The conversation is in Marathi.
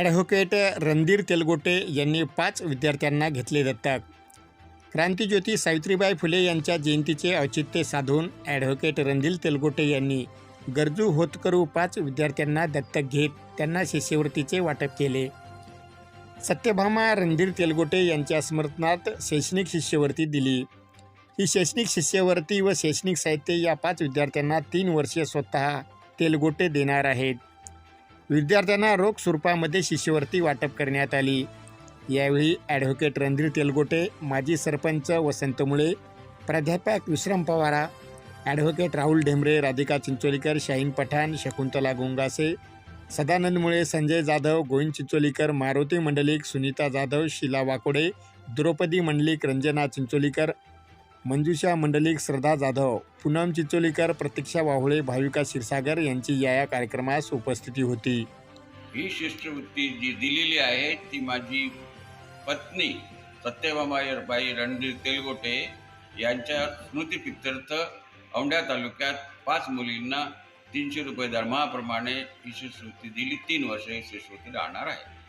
ॲडव्होकेट रणधीर तेलगोटे यांनी पाच विद्यार्थ्यांना घेतले दत्तक. क्रांतीज्योती सावित्रीबाई फुले यांच्या जयंतीचे औचित्य साधून ॲडव्होकेट रणधीर तेलगोटे यांनी गरजू होतकरू पाच विद्यार्थ्यांना दत्तक घेत त्यांना शिष्यवृत्तीचे वाटप केले. सत्यभामा रणधीर तेलगोटे यांच्या स्मरणार्थ शैक्षणिक शिष्यवृत्ती दिली. ही शैक्षणिक शिष्यवृत्ती व शैक्षणिक साहित्य या पाच विद्यार्थ्यांना तीन वर्षे स्वतः तेलगोटे देणार आहेत. विद्यार्थ्यांना रोख स्वरूपामध्ये शिष्यवृत्ती वाटप करण्यात आली. यावेळी ॲडव्होकेट रणधीर तेलगोटे माजी सरपंच वसंत मुळे प्राध्यापक विश्राम पवारा ॲडव्होकेट राहुल ढेमरे राधिका चिंचोलीकर शाहीन पठाण शकुंतला गोंगासे सदानंद मुळे संजय जाधव गोविंद चिंचोलीकर मारुती मंडलिक सुनीता जाधव शिला वाकोडे द्रौपदी मंडलिक रंजना चिंचोलीकर मंजुषा मंडलिक श्रद्धा जाधव पूनम चिचोलीकर प्रतीक्षा वाहुळे भाविका क्षीरसागर यांची या या कार्यक्रमास उपस्थिती होती. ही शिष्यवृत्ती जी दिलेली आहे ती माझी पत्नी सत्यभामाबाई रणधीर तेलगोटे यांच्या स्मृतिप्रित्यर्थ औंढ्या तालुक्यात पाच मुलींना तीनशे रुपये दरमहाप्रमाणे ही शिष्यवृत्ती दिली. तीन वर्ष ही शिष्यवृत्ती राहणार आहे.